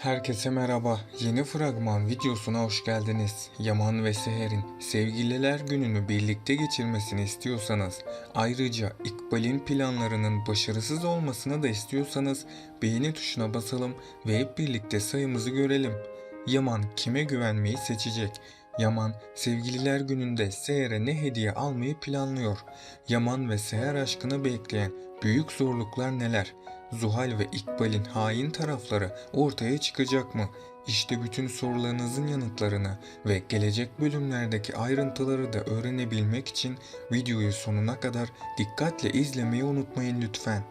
Herkese merhaba. Yeni fragman videosuna hoş geldiniz. Yaman ve Seher'in sevgililer gününü birlikte geçirmesini istiyorsanız, ayrıca İkbal'in planlarının başarısız olmasını da istiyorsanız beğeni tuşuna basalım ve hep birlikte sayımızı görelim. Yaman kime güvenmeyi seçecek? Yaman sevgililer gününde Seher'e ne hediye almayı planlıyor? Yaman ve Seher aşkını bekleyen büyük zorluklar neler? Zuhal ve İkbal'in hain tarafları ortaya çıkacak mı? İşte bütün sorularınızın yanıtlarını ve gelecek bölümlerdeki ayrıntıları da öğrenebilmek için videoyu sonuna kadar dikkatle izlemeyi unutmayın lütfen.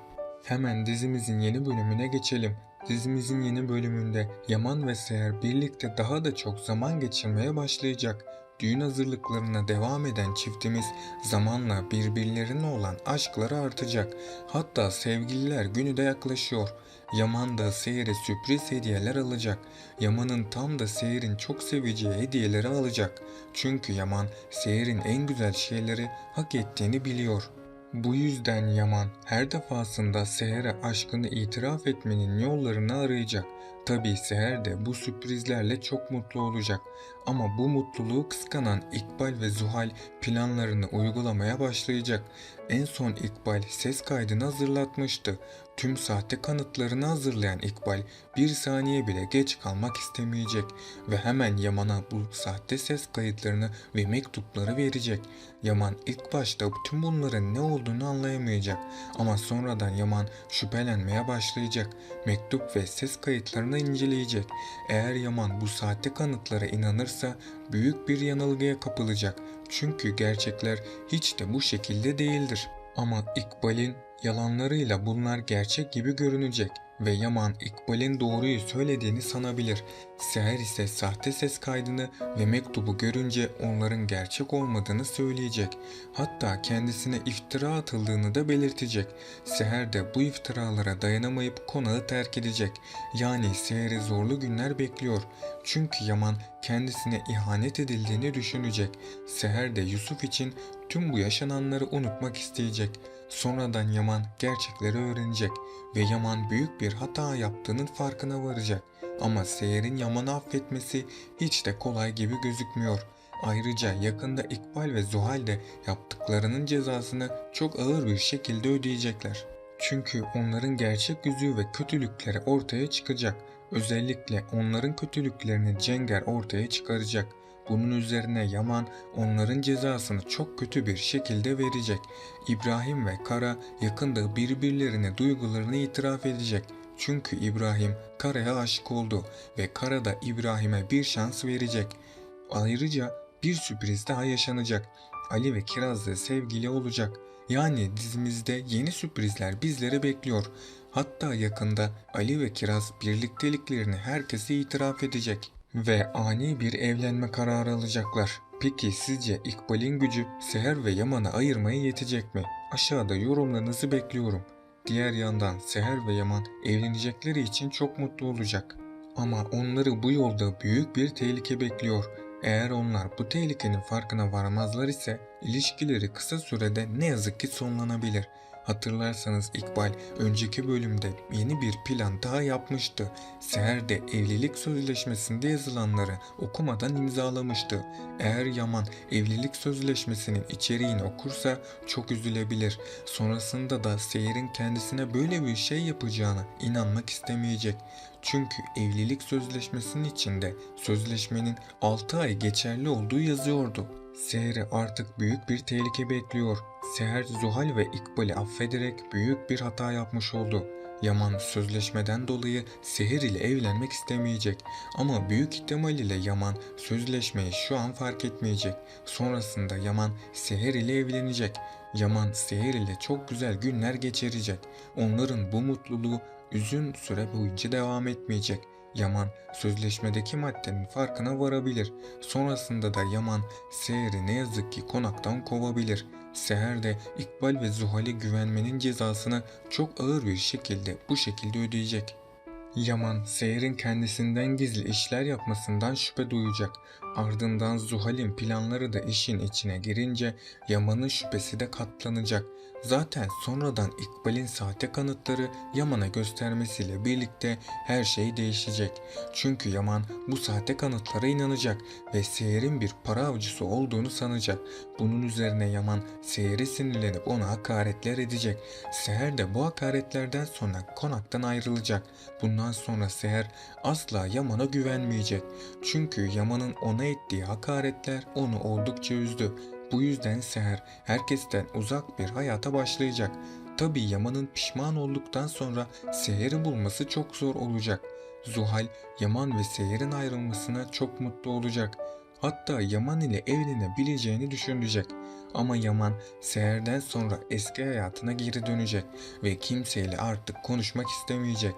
Hemen dizimizin yeni bölümüne geçelim. Dizimizin yeni bölümünde Yaman ve Seher birlikte daha da çok zaman geçirmeye başlayacak. Düğün hazırlıklarına devam eden çiftimiz zamanla birbirlerine olan aşkları artacak. Hatta sevgililer günü de yaklaşıyor. Yaman da Seher'e sürpriz hediyeler alacak. Yaman'ın tam da Seher'in çok seveceği hediyeleri alacak. Çünkü Yaman Seher'in en güzel şeyleri hak ettiğini biliyor. Bu yüzden Yaman her defasında Seher'e aşkını itiraf etmenin yollarını arayacak. Tabii Seher de bu sürprizlerle çok mutlu olacak. Ama bu mutluluğu kıskanan İkbal ve Zuhal planlarını uygulamaya başlayacak. En son İkbal ses kaydını hazırlatmıştı. Tüm sahte kanıtlarını hazırlayan İkbal bir saniye bile geç kalmak istemeyecek ve hemen Yaman'a bu sahte ses kayıtlarını ve mektupları verecek. Yaman ilk başta tüm bunların ne olduğunu anlayamayacak ama sonradan Yaman şüphelenmeye başlayacak. Mektup ve ses kayıtlarını inceleyecek. Eğer Yaman bu sahte kanıtlara inanırsa büyük bir yanılgıya kapılacak. Çünkü gerçekler hiç de bu şekilde değildir. Ama İkbal'in yalanlarıyla bunlar gerçek gibi görünecek ve Yaman İkbal'in doğruyu söylediğini sanabilir. Seher ise sahte ses kaydını ve mektubu görünce onların gerçek olmadığını söyleyecek. Hatta kendisine iftira atıldığını da belirtecek. Seher de bu iftiralara dayanamayıp konağı terk edecek. Yani Seher'i zorlu günler bekliyor. Çünkü Yaman kendisine ihanet edildiğini düşünecek. Seher de Yusuf için tüm bu yaşananları unutmak isteyecek. Sonradan Yaman gerçekleri öğrenecek ve Yaman büyük bir hata yaptığının farkına varacak. Ama Seher'in Yaman'ı affetmesi hiç de kolay gibi gözükmüyor. Ayrıca yakında İkbal ve Zuhal de yaptıklarının cezasını çok ağır bir şekilde ödeyecekler. Çünkü onların gerçek yüzü ve kötülükleri ortaya çıkacak. Özellikle onların kötülüklerini Cenger ortaya çıkaracak. Bunun üzerine Yaman onların cezasını çok kötü bir şekilde verecek. İbrahim ve Kara yakında birbirlerine duygularını itiraf edecek. Çünkü İbrahim Kara'ya aşık oldu ve Kara da İbrahim'e bir şans verecek. Ayrıca bir sürpriz daha yaşanacak. Ali ve Kiraz da sevgili olacak. Yani dizimizde yeni sürprizler bizleri bekliyor. Hatta yakında Ali ve Kiraz birlikteliklerini herkese itiraf edecek ve ani bir evlenme kararı alacaklar. Peki sizce İkbal'in gücü Seher ve Yaman'ı ayırmaya yetecek mi? Aşağıda yorumlarınızı bekliyorum. Diğer yandan Seher ve Yaman evlenecekleri için çok mutlu olacak. Ama onları bu yolda büyük bir tehlike bekliyor. Eğer onlar bu tehlikenin farkına varmazlar ise ilişkileri kısa sürede ne yazık ki sonlanabilir. Hatırlarsanız İkbal önceki bölümde yeni bir plan daha yapmıştı. Seher de evlilik sözleşmesinde yazılanları okumadan imzalamıştı. Eğer Yaman evlilik sözleşmesinin içeriğini okursa çok üzülebilir. Sonrasında da Seher'in kendisine böyle bir şey yapacağına inanmak istemeyecek. Çünkü evlilik sözleşmesinin içinde sözleşmenin 6 ay geçerli olduğu yazıyordu. Seher'i artık büyük bir tehlike bekliyor. Seher Zuhal ve İkbal'i affederek büyük bir hata yapmış oldu. Yaman sözleşmeden dolayı Seher ile evlenmek istemeyecek ama büyük ihtimal ile Yaman sözleşmeyi şu an fark etmeyecek. Sonrasında Yaman Seher ile evlenecek. Yaman Seher ile çok güzel günler geçirecek. Onların bu mutluluğu uzun süre boyunca devam etmeyecek. Yaman sözleşmedeki maddenin farkına varabilir. Sonrasında da Yaman Seher'i ne yazık ki konaktan kovabilir. Seher de İkbal ve Zuhal'e güvenmenin cezasını çok ağır bir şekilde bu şekilde ödeyecek. Yaman, Seher'in kendisinden gizli işler yapmasından şüphe duyacak. Ardından Zuhal'in planları da işin içine girince Yaman'ın şüphesi de katlanacak. Zaten sonradan İkbal'in sahte kanıtları Yaman'a göstermesiyle birlikte her şey değişecek. Çünkü Yaman bu sahte kanıtlara inanacak ve Seher'in bir para avcısı olduğunu sanacak. Bunun üzerine Yaman Seher'e sinirlenip ona hakaretler edecek. Seher de bu hakaretlerden sonra konaktan ayrılacak. Bundan sonra Seher asla Yaman'a güvenmeyecek. Çünkü Yaman'ın ona ettiği hakaretler onu oldukça üzdü. Bu yüzden Seher herkesten uzak bir hayata başlayacak. Tabii Yaman'ın pişman olduktan sonra Seher'i bulması çok zor olacak. Zuhal, Yaman ve Seher'in ayrılmasına çok mutlu olacak. Hatta Yaman ile evlenebileceğini düşünecek. Ama Yaman Seher'den sonra eski hayatına geri dönecek ve kimseyle artık konuşmak istemeyecek.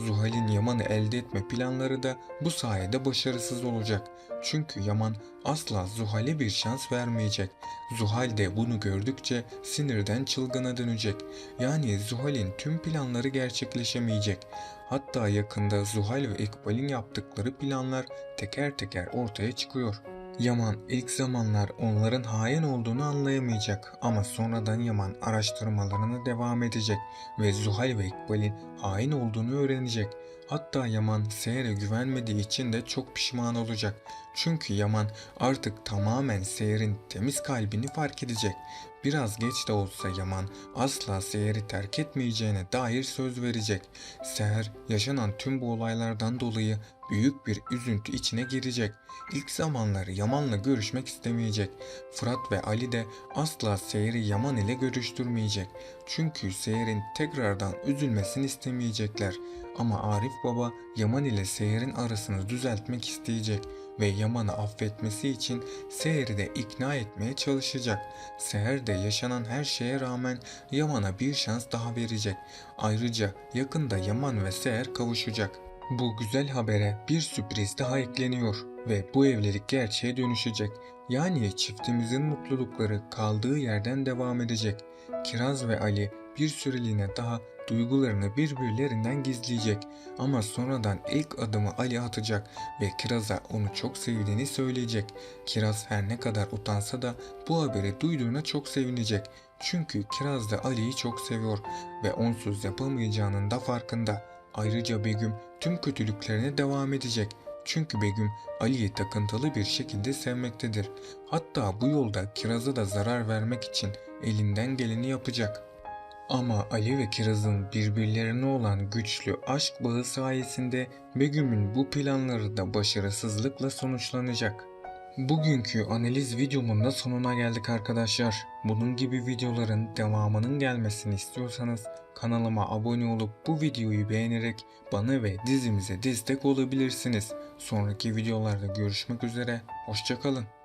Zuhal'in Yaman'ı elde etme planları da bu sayede başarısız olacak. Çünkü Yaman asla Zuhal'e bir şans vermeyecek. Zuhal de bunu gördükçe sinirden çılgına dönecek. Yani Zuhal'in tüm planları gerçekleşemeyecek. Hatta yakında Zuhal ve İkbal'in yaptıkları planlar teker teker ortaya çıkıyor. Yaman ilk zamanlar onların hain olduğunu anlayamayacak ama sonradan Yaman araştırmalarına devam edecek ve Zuhal ve İkbal'in hain olduğunu öğrenecek. Hatta Yaman Seher'e güvenmediği için de çok pişman olacak. Çünkü Yaman artık tamamen Seher'in temiz kalbini fark edecek. Biraz geç de olsa Yaman asla Seher'i terk etmeyeceğine dair söz verecek. Seher yaşanan tüm bu olaylardan dolayı büyük bir üzüntü içine girecek. İlk zamanları Yaman'la görüşmek istemeyecek. Fırat ve Ali de asla Seher'i Yaman ile görüştürmeyecek. Çünkü Seher'in tekrardan üzülmesini istemeyecekler. Ama Arif Baba Yaman ile Seher'in arasını düzeltmek isteyecek ve Yaman'ı affetmesi için Seher'i de ikna etmeye çalışacak. Seher de yaşanan her şeye rağmen Yaman'a bir şans daha verecek. Ayrıca yakında Yaman ve Seher kavuşacak. Bu güzel habere bir sürpriz daha ekleniyor ve bu evlilik gerçeğe dönüşecek. Yani çiftimizin mutlulukları kaldığı yerden devam edecek. Kiraz ve Ali bir süreliğine daha duygularını birbirlerinden gizleyecek ama sonradan ilk adımı Ali atacak ve Kiraz'a onu çok sevdiğini söyleyecek. Kiraz her ne kadar utansa da bu haberi duyduğuna çok sevinecek. Çünkü Kiraz da Ali'yi çok seviyor ve onsuz yapamayacağının da farkında. Ayrıca Begüm tüm kötülüklerine devam edecek. Çünkü Begüm Ali'yi takıntılı bir şekilde sevmektedir. Hatta bu yolda Kiraz'a da zarar vermek için elinden geleni yapacak. Ama Ali ve Kiraz'ın birbirlerine olan güçlü aşk bağı sayesinde Begüm'ün bu planları da başarısızlıkla sonuçlanacak. Bugünkü analiz videomun da sonuna geldik arkadaşlar. Bunun gibi videoların devamının gelmesini istiyorsanız kanalıma abone olup bu videoyu beğenerek bana ve dizimize destek olabilirsiniz. Sonraki videolarda görüşmek üzere, hoşçakalın.